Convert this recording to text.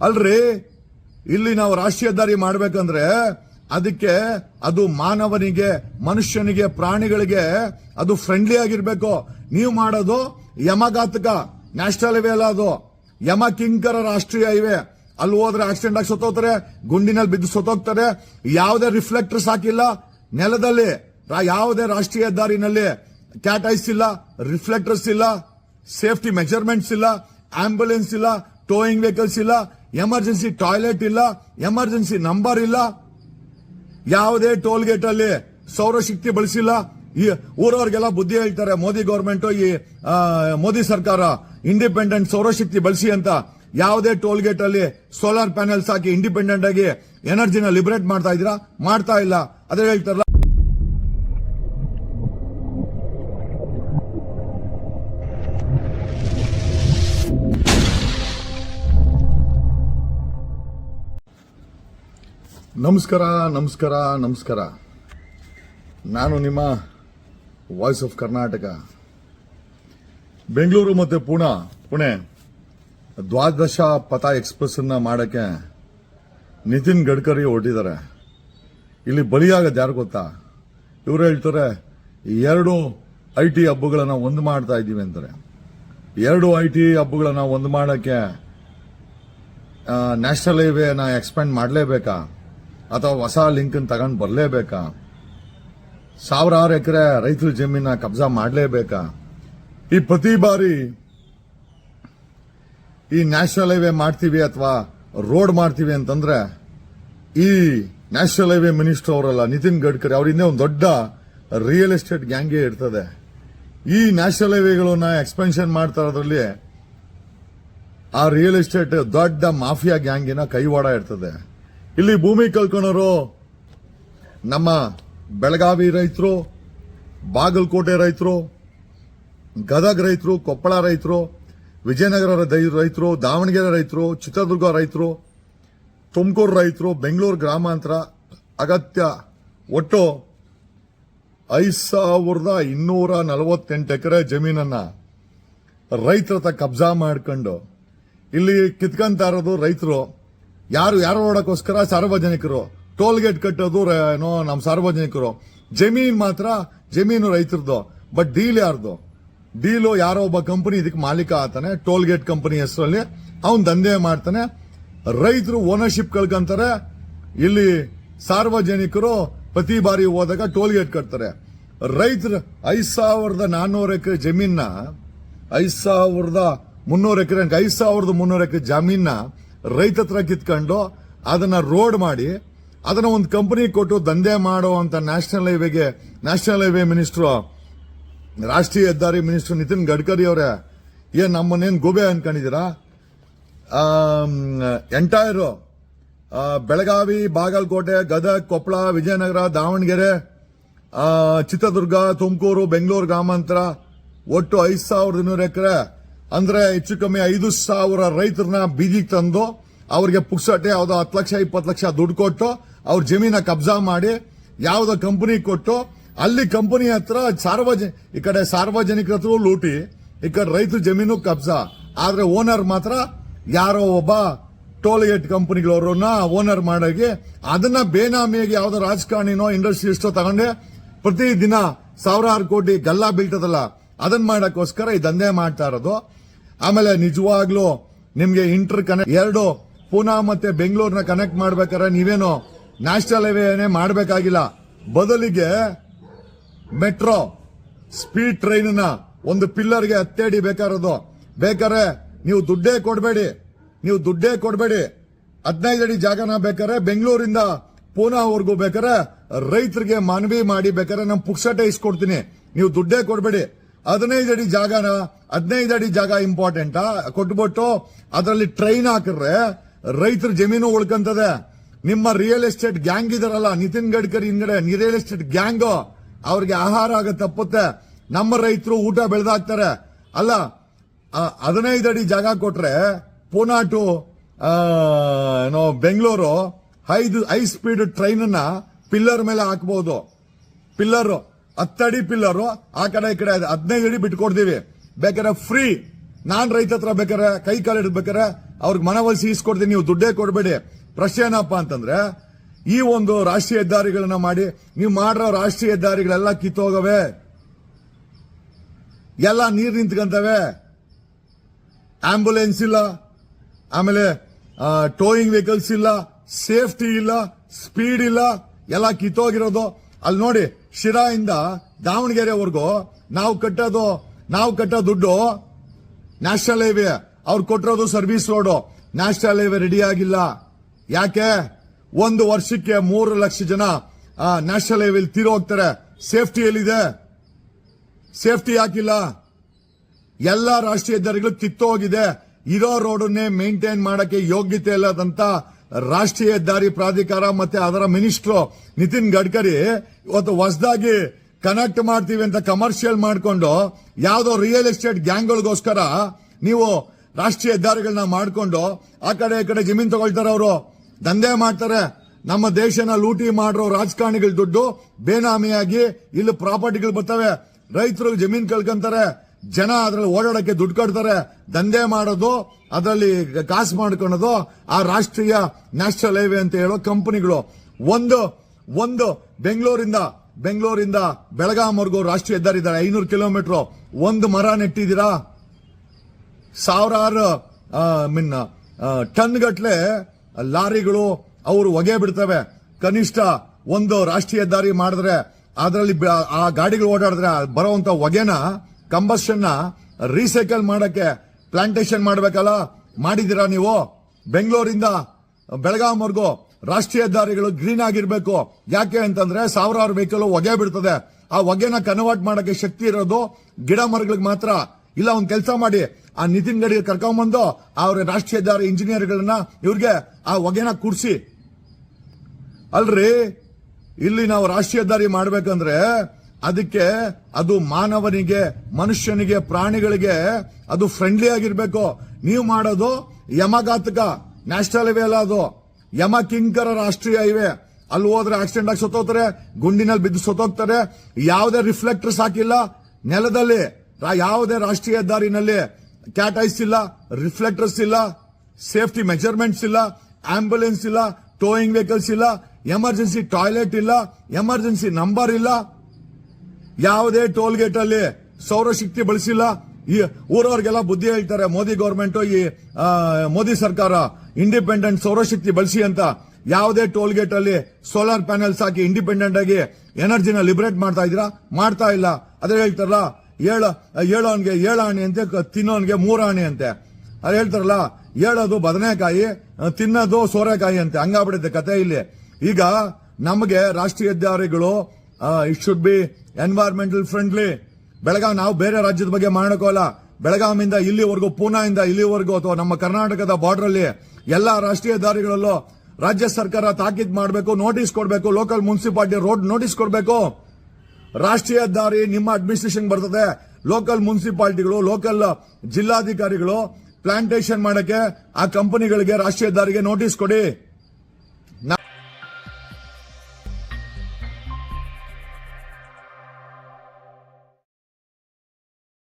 ಅಲ್ರಿ, ಇಲ್ಲಿ ನಾವು ರಾಷ್ಟ್ರೀಯ ದಾರಿ ಮಾಡ್ಬೇಕಂದ್ರೆ ಅದಕ್ಕೆ ಅದು ಮಾನವನಿಗೆ, ಮನುಷ್ಯನಿಗೆ, ಪ್ರಾಣಿಗಳಿಗೆ ಅದು ಫ್ರೆಂಡ್ಲಿ ಆಗಿರ್ಬೇಕು. ನೀವು ಮಾಡೋದು ಯಮಘಾತಕ ನ್ಯಾಷನಲ್ ಹೈವೇ ಅಲ್ಲ ಅದು. ಯಮ ಕಿಂಕರ ರಾಷ್ಟ್ರೀಯ ಹೈವೇ. ಅಲ್ಲಿ ಹೋದ್ರೆ ಆಕ್ಸಿಡೆಂಟ್ ಆಗಿ ಸತ್ತೋಗ್ತಾರೆ, ಗುಂಡಿನಲ್ಲಿ ಬಿದ್ದು ಸತ್ತೋಗ್ತಾರೆ. ಯಾವುದೇ ರಿಫ್ಲೆಕ್ಟರ್ಸ್ ಹಾಕಿಲ್ಲ. ನೆಲದಲ್ಲಿ ಯಾವುದೇ ರಾಷ್ಟ್ರೀಯ ದಾರಿನಲ್ಲಿ ಕ್ಯಾಟ್ ಇಲ್ಲ ರಿಫ್ಲೆಕ್ಟರ್ಸ್ ಇಲ್ಲ ಸೇಫ್ಟಿ ಮೆಜರ್ಮೆಂಟ್ಸ್ ಇಲ್ಲ ಆಂಬ್ಯುಲೆನ್ಸ್ ಇಲ್ಲ ಟೋಯಿಂಗ್ ವೆಹಿಕಲ್ಸ್ ಇಲ್ಲ ಎಮರ್ಜೆನ್ಸಿ ಟಾಯ್ಲೆಟ್ ಇಲ್ಲ ಎಮರ್ಜೆನ್ಸಿ ನಂಬರ್ ಇಲ್ಲ. ಯಾವುದೇ ಟೋಲ್ ಗೇಟ್ ಅಲ್ಲಿ ಸೌರಶಕ್ತಿ ಬಳಸಿಲ್ಲ. ಈ ಊರವ್ರಿಗೆಲ್ಲ ಬುದ್ಧಿ ಹೇಳ್ತಾರೆ, ಮೋದಿ ಗೌರ್ಮೆಂಟ್ ಈ ಮೋದಿ ಸರ್ಕಾರ ಇಂಡಿಪೆಂಡೆಂಟ್ ಸೌರಶಕ್ತಿ ಬಳಸಿ ಅಂತ. ಯಾವುದೇ ಟೋಲ್ ಗೇಟ್ ಅಲ್ಲಿ ಸೋಲಾರ್ ಪ್ಯಾನೆಲ್ಸ್ ಹಾಕಿ ಇಂಡಿಪೆಂಡೆಂಟ್ ಆಗಿ ಎನರ್ಜಿನ ಲಿಬರೇಟ್ ಮಾಡ್ತಾ ಇದ್ದೀರಾ? ಮಾಡ್ತಾ ಇಲ್ಲ. ಅದೇ ಹೇಳ್ತಾರಲ್ಲ ನಮಸ್ಕಾರ ನಮಸ್ಕಾರ ನಮಸ್ಕಾರ. ನಾನು ನಿಮ್ಮ ವಾಯ್ಸ್ ಆಫ್ ಕರ್ನಾಟಕ ಬೆಂಗಳೂರು ಮತ್ತು ಪುಣೆ ಪುಣೆ. ದ್ವಾದಶ ಪಥ ಎಕ್ಸ್ಪ್ರೆಸ್ಸನ್ನು ಮಾಡೋಕ್ಕೆ ನಿತಿನ್ ಗಡ್ಕರಿ ಹೊರಟಿದ್ದಾರೆ. ಇಲ್ಲಿ ಬಲಿಯಾಗದು ಯಾರು ಗೊತ್ತಾ? ಇವರು ಹೇಳ್ತಾರೆ, ಎರಡು ಐ ಟಿ ಹಬ್ಬಗಳನ್ನು ಒಂದು ಮಾಡ್ತಾ ಇದ್ದೀವಿ ಅಂತಾರೆ. ಎರಡು ಐ ಟಿ ಹಬ್ಬಗಳನ್ನು ಒಂದು ಮಾಡೋಕ್ಕೆ ನ್ಯಾಷನಲ್ ಹೈವೇನ ಎಕ್ಸ್ಪ್ಯಾಂಡ್ ಮಾಡಲೇಬೇಕಾ? ಅಥವಾ ಹೊಸ ಲಿಂಕ್ ತಗೊಂಡು ಬರಲೇಬೇಕಾ? ಸಾವಿರಾರು ಎಕರೆ ರೈತರ ಜಮೀನ ಕಬ್ಜಾ ಮಾಡಲೇಬೇಕಾ? ಈ ಪ್ರತಿ ಬಾರಿ ಈ ನ್ಯಾಷನಲ್ ಹೈವೇ ಮಾಡ್ತೀವಿ ಅಥವಾ ರೋಡ್ ಮಾಡ್ತೀವಿ ಅಂತಂದ್ರೆ ಈ ನ್ಯಾಷನಲ್ ಹೈವೇ ಮಿನಿಸ್ಟರ್ ಅವರಲ್ಲ, ನಿತಿನ್ ಗಡ್ಕರಿ ಅವರಿಂದ ಒಂದು ದೊಡ್ಡ ರಿಯಲ್ ಎಸ್ಟೇಟ್ ಗ್ಯಾಂಗೇ ಇರ್ತದೆ. ಈ ನ್ಯಾಷನಲ್ ಹೈವೇಗಳನ್ನ ಎಕ್ಸ್ಪೆನ್ಷನ್ ಮಾಡ್ತಾ ಇರೋದ್ರಲ್ಲಿ ಆ ರಿಯಲ್ ಎಸ್ಟೇಟ್ ದೊಡ್ಡ ಮಾಫಿಯಾ ಗ್ಯಾಂಗಿನ ಕೈವಾಡ ಇರ್ತದೆ. ಇಲ್ಲಿ ಭೂಮಿ ಕಳ್ಕೊಳೋರು ನಮ್ಮ ಬೆಳಗಾವಿ ರೈತರು, ಬಾಗಲಕೋಟೆ ರೈತರು, ಗದಗ ರೈತರು, ಕೊಪ್ಪಳ ರೈತರು, ವಿಜಯನಗರ ರೈತರು, ದಾವಣಗೆರೆ ರೈತರು, ಚಿತ್ರದುರ್ಗ ರೈತರು, ತುಮಕೂರು ರೈತರು, ಬೆಂಗಳೂರು ಗ್ರಾಮಾಂತರ, ಅಗತ್ಯ ಒಟ್ಟು ಐದು ಸಾವಿರದ ಇನ್ನೂರ ನಲವತ್ತೆಂಟು ಎಕರೆ ಜಮೀನನ್ನ ರೈತರ ಕಬ್ಜಾ ಮಾಡ್ಕೊಂಡು, ಇಲ್ಲಿ ಕಿತ್ಕೊಂತ ಇರೋದು ರೈತರು. ಯಾರು ಯಾರು ನೋಡಕ್ಕೋಸ್ಕರ ಸಾರ್ವಜನಿಕರು ಟೋಲ್ ಗೇಟ್ ಕಟ್ಟೋದು ಏನೋ ನಮ್ಮ ಸಾರ್ವಜನಿಕರು. ಜಮೀನು ಮಾತ್ರ ಜಮೀನು ರೈತರದು ಬಟ್ ಡೀಲ್ ಯಾರ್ದು? ಡೀಲು ಯಾರೋ ಒಬ್ಬ ಕಂಪನಿ, ಇದಕ್ಕೆ ಮಾಲೀಕ ಆತಾನೆ ಟೋಲ್ ಗೇಟ್ ಕಂಪನಿ ಹೆಸರಲ್ಲಿ. ಅವನ್ ದಂಧೆ ಮಾಡ್ತಾನೆ. ರೈತರು ಓನರ್ಶಿಪ್ ಕಳ್ಕೊಂತಾರೆ. ಇಲ್ಲಿ ಸಾರ್ವಜನಿಕರು ಪ್ರತಿ ಬಾರಿ ಹೋದಾಗ ಟೋಲ್ ಗೇಟ್ ಕಟ್ತಾರೆ. ರೈತರು ಐದ್ ಸಾವಿರದ ನಾನ್ನೂರು ಎಕರೆ ಜಮೀನ ಐದ್ ಸಾವಿರದ ಮುನ್ನೂರು ಎಕರೆ, ಐದ್ ಸಾವಿರದ ಮುನ್ನೂರು ಎಕರೆ ಜಮೀನ ರೈತ ಹತ್ರ ಕಿತ್ಕೊಂಡು ಅದನ್ನ ರೋಡ್ ಮಾಡಿ, ಅದನ್ನ ಒಂದು ಕಂಪನಿ ಕೊಟ್ಟು ದಂಧೆ ಮಾಡೋ ಅಂತ ನ್ಯಾಷನಲ್ ಹೈವೇಗೆ ನ್ಯಾಷನಲ್ ಹೈವೇ ಮಿನಿಸ್ಟ್ರು ರಾಷ್ಟ್ರೀಯ ಹೆದ್ದಾರಿ ಮಿನಿಸ್ಟರ್ ನಿತಿನ್ ಗಡ್ಕರಿ ಅವರೇ, ಏನ್ ನಮ್ಮನ್ನೇನು ಗೋಬೆ ಅನ್ಕೊಂಡಿದ್ದೀರಾ? ಎಂಟೈರ್ ಬೆಳಗಾವಿ, ಬಾಗಲಕೋಟೆ, ಗದಗ್, ಕೊಪ್ಪಳ, ವಿಜಯನಗರ, ದಾವಣಗೆರೆ ಚಿತ್ರದುರ್ಗ, ತುಮಕೂರು, ಬೆಂಗಳೂರು, ಗ್ರಾಮಾಂತರ, ಒಟ್ಟು ಐದು ಸಾವಿರದ ಇನ್ನೂರು ಎಕರೆ ಅಂದ್ರೆ ಹೆಚ್ಚು ಕಮ್ಮಿ ಐದು ಸಾವಿರ ರೈತರನ್ನ ಬೀದಿಗೆ ತಂದು ಅವ್ರಿಗೆ ಪುಕ್ಸಟ್ಟೆ, ಯಾವುದೋ ಹತ್ತು ಲಕ್ಷ, ಇಪ್ಪತ್ತು ಲಕ್ಷ ದುಡ್ಡು ಕೊಟ್ಟು ಅವ್ರ ಜಮೀನ ಕಬ್ಜಾ ಮಾಡಿ ಯಾವುದೋ ಕಂಪನಿ ಕೊಟ್ಟು ಅಲ್ಲಿ ಕಂಪನಿ ಹತ್ರ ಸಾರ್ವಜನಿಕ ಈ ಕಡೆ ಸಾರ್ವಜನಿಕರ ಹತ್ರ ಲೂಟಿ, ಈ ಕಡೆ ರೈತರ ಜಮೀನು ಕಬ್ಜಾ. ಆದ್ರೆ ಓನರ್ ಮಾತ್ರ ಯಾರೋ ಒಬ್ಬ ಟೋಲ್ ಗೇಟ್ ಕಂಪನಿಗಳವ್ರನ್ನ ಓನರ್ ಮಾಡಾಗಿ ಅದನ್ನ ಬೇನಾಮಿಯಾಗಿ ಯಾವುದೋ ರಾಜಕಾರಣಿನೋ, ಇಂಡಸ್ಟ್ರಿಯಲಿಸ್ಟೋ ತಗೊಂಡೆ ಪ್ರತಿ ದಿನ ಸಾವಿರಾರು ಕೋಟಿ ಗಲ್ಲಾ ಬೀಳ್ತದಲ್ಲ ಅದನ್ನ ಮಾಡಕ್ಕೋಸ್ಕರ ಈ ದಂಧೆ ಮಾಡ್ತಾ ಇರೋದು. ಆಮೇಲೆ ನಿಜವಾಗ್ಲೂ ನಿಮ್ಗೆ ಇಂಟರ್ ಕನೆಕ್ಟ್ ಎರಡು, ಪುನಾ ಮತ್ತೆ ಬೆಂಗಳೂರನ್ನ ಕನೆಕ್ಟ್ ಮಾಡ್ಬೇಕಾದ್ರೆ ನೀವೇನು ನ್ಯಾಷನಲ್ ಹೈವೇನೆ ಮಾಡಬೇಕಾಗಿಲ್ಲ. ಬದಲಿಗೆ ಮೆಟ್ರೋ ಸ್ಪೀಡ್ ಟ್ರೈನ್ ಒಂದು ಪಿಲ್ಲರ್ಗೆ ಹತ್ತೇಡಿ ಬೇಕಾರದು ಬೇಕಾರೆ ನೀವು ದುಡ್ಡೇ ಕೊಡಬೇಡಿ. ನೀವು ದುಡ್ಡೇ ಕೊಡಬೇಡಿ. ಹದಿನೈದು ಅಡಿ ಜಾಗನ ಬೇಕಾರೆ ಬೆಂಗಳೂರಿಂದ ಪೂನಾವರೆಗೂ ಬೇಕಾರೆ ರೈತರಿಗೆ ಮನವಿ ಮಾಡಿ ಬೇಕಾರೆ ನಮ್ಮ ಪುಕ್ಸಟೆ ಇಸ್ಕೊಡ್ತೀನಿ. ನೀವು ದುಡ್ಡೇ ಕೊಡಬೇಡಿ. ಹದಿನೈದು ಅಡಿ ಜಾಗನ, ಹದಿನೈದು ಅಡಿ ಜಾಗ ಇಂಪಾರ್ಟೆಂಟಾ ಕೊಟ್ಬಿಟ್ಟು ಅದರಲ್ಲಿ ಟ್ರೈನ್ ಹಾಕಿದ್ರೆ ರೈತರ ಜಮೀನು ಉಳ್ಕಂತದೆ. ನಿಮ್ಮ ರಿಯಲ್ ಎಸ್ಟೇಟ್ ಗ್ಯಾಂಗ್ ಇದಾರಲ್ಲ, ನಿತಿನ್ ಗಡ್ಕರಿ ಹಿಂಗಡೆ ರಿಯಲ್ ಎಸ್ಟೇಟ್ ಗ್ಯಾಂಗ್ ಅವ್ರಿಗೆ ಆಹಾರ ಆಗ ತಪ್ಪುತ್ತೆ. ನಮ್ಮ ರೈತರು ಊಟ ಬೆಳೆದಾಗ್ತಾರೆ ಅಲ್ಲ ಹದಿನೈದು ಅಡಿ ಜಾಗ ಕೊಟ್ರೆ ಪೂನಾ ಟು ಬೆಂಗಳೂರು, ಐದು ಐ ಸ್ಪೀಡ್ ಟ್ರೈನ್ ಅನ್ನ ಪಿಲ್ಲರ್ ಮೇಲೆ ಹಾಕಬಹುದು ಪಿಲ್ಲರ್ ಹತ್ತಡಿ ಪಿಲ್ಲರು, ಆ ಕಡೆ ಈ ಕಡೆ ಹದಿನೈದು ಅಡಿ ಬಿಟ್ಕೊಡ್ತೀವಿ. ಬೇಕಾದ್ರೆ ಫ್ರೀ ನಾನ್ ರೈತ ಹತ್ರ ಬೇಕಾರೆ ಕೈ ಕಾಲು ಹಿಡ್ಬೇಕಾರೆ ಅವ್ರಿಗೆ ಮನವೊಲಿಸಿ ಇಸ್ಕೊಡ್ತೀನಿ ನೀವು ದುಡ್ಡೇ ಕೊಡಬೇಡಿ. ಪ್ರಶ್ನೆ ಏನಪ್ಪ ಅಂತಂದ್ರೆ, ಈ ಒಂದು ರಾಷ್ಟ್ರೀಯ ಹೆದ್ದಾರಿಗಳನ್ನ ಮಾಡಿ, ನೀವು ಮಾಡಿರೋ ರಾಷ್ಟ್ರೀಯ ಹೆದ್ದಾರಿಗಳೆಲ್ಲ ಕಿತ್ತೋಗವೆ ಎಲ್ಲ ನೀರು ನಿಂತ್ಕಂತವೆ. ಆಂಬುಲೆನ್ಸ್ ಇಲ್ಲ, ಆಮೇಲೆ ಟೋಯಿಂಗ್ ವೆಹಿಕಲ್ಸ್ ಇಲ್ಲ ಸೇಫ್ಟಿ ಇಲ್ಲ ಸ್ಪೀಡ್ ಇಲ್ಲ, ಎಲ್ಲ ಕಿತ್ತೋಗಿರೋದು ಅಲ್ಲಿ ನೋಡಿ ಶಿರಾಯಿಂದ ದಾವಣಗೆರೆವರೆಗೂ ನಾವು ಕಟ್ಟೋದು, ನಾವು ಕಟ್ಟೋ ದುಡ್ಡು ನ್ಯಾಷನಲ್ ಹೈವೇ ಅವ್ರು ಕೊಟ್ಟಿರೋದು service road national highway ready ಆಗಿಲ್ಲ. ಯಾಕೆ? ಒಂದು ವರ್ಷಕ್ಕೆ ಮೂರು ಲಕ್ಷ ಜನ ನ್ಯಾಷನಲ್ ಹೈವೇ ತೀರೋ ಹೋಗ್ತಾರೆ. ಸೇಫ್ಟಿ ಎಲ್ಲಿದೆ? ಸೇಫ್ಟಿ ಯಾಕಿಲ್ಲ? ಎಲ್ಲ ರಾಷ್ಟ್ರೀಯ ಹೆದ್ದಾರಿಗಳು ಕಿತ್ತೋಗಿದೆ. ಇರೋ ರೋಡನ್ನೇ ಮೇಂಟೈನ್ ಮಾಡಕ್ಕೆ ಯೋಗ್ಯತೆ ಇಲ್ಲದಂತ ರಾಷ್ಟ್ರೀಯ ಹೆದ್ದಾರಿ ಪ್ರಾಧಿಕಾರ ಮತ್ತೆ ಅದರ ಮಿನಿಸ್ಟ್ರು ನಿತಿನ್ ಗಡ್ಕರಿ ಇವತ್ತು ಹೊಸದಾಗಿ ಕನೆಕ್ಟ್ ಮಾಡ್ತೀವಿ ಅಂತ ಕಮರ್ಷಿಯಲ್ ಮಾಡಿಕೊಂಡು ಯಾವುದೋ ರಿಯಲ್ ಎಸ್ಟೇಟ್ ಗ್ಯಾಂಗ್ಗಳಿಗೋಸ್ಕರ ನೀವು ರಾಷ್ಟ್ರೀಯ ಹೆದ್ದಾರಿಗಳನ್ನ ಮಾಡಿಕೊಂಡು ಆ ಕಡೆ ಈ ಕಡೆ ಜಮೀನ್ ತಗೊಳ್ತಾರೆ ಅವರು. ದಂಧೆ ಮಾಡ್ತಾರೆ. ನಮ್ಮ ದೇಶನ ಲೂಟಿ ಮಾಡಿರೋ ರಾಜಕಾರಣಿಗಳ ದುಡ್ಡು ಬೇನಾಮಿಯಾಗಿ ಇಲ್ಲಿ ಪ್ರಾಪರ್ಟಿಗಳು ಬರ್ತವೆ. ರೈತರು ಜಮೀನ್ ಕಳ್ಕೊಂತಾರೆ. ಜನ ಅದರಲ್ಲಿ ಓಡಾಡಕ್ಕೆ ದುಡ್ಡು ಕಟ್ತಾರೆ, ದಂಧೆ ಮಾಡೋದು, ಅದರಲ್ಲಿ ಕಾಸು ಮಾಡ್ಕೊಳೋದು, ಆ ರಾಷ್ಟ್ರೀಯ ನ್ಯಾಷನಲ್ ಹೈವೇ ಅಂತ ಹೇಳೋ ಕಂಪನಿಗಳು. ಒಂದು ಒಂದು, ಬೆಂಗಳೂರಿಂದ ಬೆಂಗಳೂರಿಂದ ಬೆಳಗಾಂವರೆಗೂ ರಾಷ್ಟ್ರೀಯ ಹೆದ್ದಾರಿ ಇದ್ದಾರೆ, ಐನೂರು ಕಿಲೋಮೀಟರ್. ಒಂದು ಮರ ನೆಟ್ಟಿದ್ದೀರಾ? ಸಾವಿರಾರು ಮಿನ್ ಟನ್ ಗಟ್ಲೆ ಲಾರಿಗಳು ಅವರು ಹೊಗೆ ಬಿಡ್ತವೆ. ಕನಿಷ್ಠ ಒಂದು ರಾಷ್ಟ್ರೀಯ ಹೆದ್ದಾರಿ ಮಾಡಿದ್ರೆ, ಅದರಲ್ಲಿ ಆ ಗಾಡಿಗಳು ಓಡಾಡಿದ್ರೆ ಬರುವಂತ ಹೊಗೆನ ಕಂಬಸ್ಟನ್ ರೀಸೈಕಲ್ ಮಾಡಕ್ಕೆ ಪ್ಲಾಂಟೇಶನ್ ಮಾಡಬೇಕಲ್ಲ? ಮಾಡಿದಿರಾ ನೀವು? ಬೆಂಗಳೂರಿಂದ ಬೆಳಗಾಂವರೆಗೂ ರಾಷ್ಟ್ರೀಯ ಹೆದ್ದಾರಿಗಳು ಗ್ರೀನ್ ಆಗಿರ್ಬೇಕು. ಯಾಕೆ ಅಂತಂದ್ರೆ ಸಾವಿರಾರು ವೆಹಿಕಲ್ ಹೊಗೆ ಬಿಡ್ತದೆ. ಆ ಹೊಗೆನ ಕನ್ವರ್ಟ್ ಮಾಡಕ್ಕೆ ಶಕ್ತಿ ಇರೋದು ಗಿಡ ಮರಗಳಿಗೆ ಮಾತ್ರ. ಇಲ್ಲ, ಒಂದು ಕೆಲಸ ಮಾಡಿ. ಆ ನಿತಿನ್ ಗಡಿ ಕರ್ಕೊಂಡ್ಬಂದು ಅವ್ರ ರಾಷ್ಟ್ರೀಯ ಹೆದ್ದಾರಿ ಇಂಜಿನಿಯರ್ಗಳನ್ನ ಇವ್ರಿಗೆ ಆ ಹೊಗೆನ ಕೂಡಿಸಿ. ಅಲ್ರಿ, ಇಲ್ಲಿ ನಾವು ರಾಷ್ಟ್ರೀಯ ಹೆದ್ದಾರಿ ಮಾಡ್ಬೇಕಂದ್ರೆ ಅದಕ್ಕೆ ಅದು ಮಾನವನಿಗೆ, ಮನುಷ್ಯನಿಗೆ, ಪ್ರಾಣಿಗಳಿಗೆ ಅದು ಫ್ರೆಂಡ್ಲಿ ಆಗಿರ್ಬೇಕು. ನೀವು ಮಾಡೋದು ಯಮಘಾತಕ ನ್ಯಾಷನಲ್ ಹೈವೇ ಅಲ್ಲ ಅದು. ಯಮ ಕಿಂಕರ ರಾಷ್ಟ್ರೀಯ ಹೈವೇ. ಅಲ್ಲಿ ಹೋದ್ರೆ ಆಕ್ಸಿಡೆಂಟ್ ಆಗಿ ಸತ್ತೋಗ್ತಾರೆ, ಗುಂಡಿನಲ್ಲಿ ಬಿದ್ದು ಸತ್ತೋಗ್ತಾರೆ. ಯಾವುದೇ ರಿಫ್ಲೆಕ್ಟರ್ಸ್ ಹಾಕಿಲ್ಲ. ನೆಲದಲ್ಲಿ ಯಾವುದೇ ರಾಷ್ಟ್ರೀಯ ಹೆದ್ದಾರಿನಲ್ಲಿ ಕ್ಯಾಟ್ ಐಸ್ ಇಲ್ಲ ರಿಫ್ಲೆಕ್ಟರ್ಸ್ ಇಲ್ಲ ಸೇಫ್ಟಿ ಮೆಜರ್ಮೆಂಟ್ಸ್ ಇಲ್ಲ ಆಂಬ್ಯುಲೆನ್ಸ್ ಇಲ್ಲ ಟೋಯಿಂಗ್ ವೆಹಿಕಲ್ಸ್ ಇಲ್ಲ ಎಮರ್ಜೆನ್ಸಿ ಟಾಯ್ಲೆಟ್ ಇಲ್ಲ ಎಮರ್ಜೆನ್ಸಿ ನಂಬರ್ ಇಲ್ಲ. ಯಾವುದೇ ಟೋಲ್ ಗೇಟ್ ಅಲ್ಲಿ ಸೌರಶಕ್ತಿ ಬಳಸಿಲ್ಲ. ಈ ಊರವ್ರಿಗೆಲ್ಲ ಬುದ್ಧಿ ಹೇಳ್ತಾರೆ, ಮೋದಿ ಗೌರ್ಮೆಂಟ್ ಈ ಮೋದಿ ಸರ್ಕಾರ ಇಂಡಿಪೆಂಡೆಂಟ್ ಸೌರಶಕ್ತಿ ಬಳಸಿ ಅಂತ. ಯಾವುದೇ ಟೋಲ್ ಗೇಟ್ ಅಲ್ಲಿ ಸೋಲಾರ್ ಪ್ಯಾನೆಲ್ಸ್ ಹಾಕಿ ಇಂಡಿಪೆಂಡೆಂಟ್ ಆಗಿ ಎನರ್ಜಿನ ಲಿಬರೇಟ್ ಮಾಡ್ತಾ ಇದೀರಾ ಮಾಡ್ತಾ ಇಲ್ಲ. ಅದೇ ಹೇಳ್ತಾರಲ್ಲ, ಏಳ, ಏಳೋನ್ಗೆ ಏಳಾಣಿ ಅಂತೆ ತಿನ್ನೋನ್ಗೆ ಮೂರಾಣಿ ಅಂತೆ. ಅದು ಹೇಳ್ತಾರಲ್ಲ ಹೇಳೋದು ಬದನೆಕಾಯಿ, ತಿನ್ನೋದು ಸೋರೆಕಾಯಿ ಅಂತೆ. ಹಂಗಾಗ್ಬಿಡುತ್ತೆ ಕತೆ ಇಲ್ಲಿ. ಈಗ ನಮಗೆ ರಾಷ್ಟ್ರೀಯ ಹೆದ್ದಾರಿಗಳು it should be environmental friendly Belagavi ನಾವು ಬೇರೆ ರಾಜ್ಯದ ಬಗ್ಗೆ ಮಾಡೋಕೋಲ್ಲ ಬೆಳಗಾವಿಂದ ಇಲ್ಲಿವರೆಗೂ, ಪೂನಾಯಿಂದ ಇಲ್ಲಿವರೆಗೂ ಅಥವಾ ನಮ್ಮ ಕರ್ನಾಟಕದ ಬಾರ್ಡರ್ ಅಲ್ಲಿ ಎಲ್ಲಾ ರಾಷ್ಟ್ರೀಯ ದಾರಿಗಳಲ್ಲೂ ರಾಜ್ಯ ಸರ್ಕಾರ ತಾಕೀತ್ ಮಾಡಬೇಕು ನೋಟಿಸ್ ಕೊಡಬೇಕು ಲೋಕಲ್ ಮುನ್ಸಿಪಾಲಿಟಿ ರೋಡ್ ನೋಟಿಸ್ ಕೊಡಬೇಕು. ರಾಷ್ಟ್ರೀಯ ದಾರಿ ನಿಮ್ಮ ಅಡ್ಮಿನಿಸ್ಟ್ರೇಷನ್ ಬರ್ತದೆ. ಲೋಕಲ್ ಮುನ್ಸಿಪಾಲಿಟಿಗಳು ಲೋಕಲ್ ಜಿಲ್ಲಾಧಿಕಾರಿಗಳು ಪ್ಲಾಂಟೇಶನ್ ಮಾಡಕ್ಕೆ ಆ ಕಂಪನಿಗಳಿಗೆ ರಾಷ್ಟ್ರೀಯ ದಾರಿಗೆ ನೋಟಿಸ್ ಕೊಡಿ.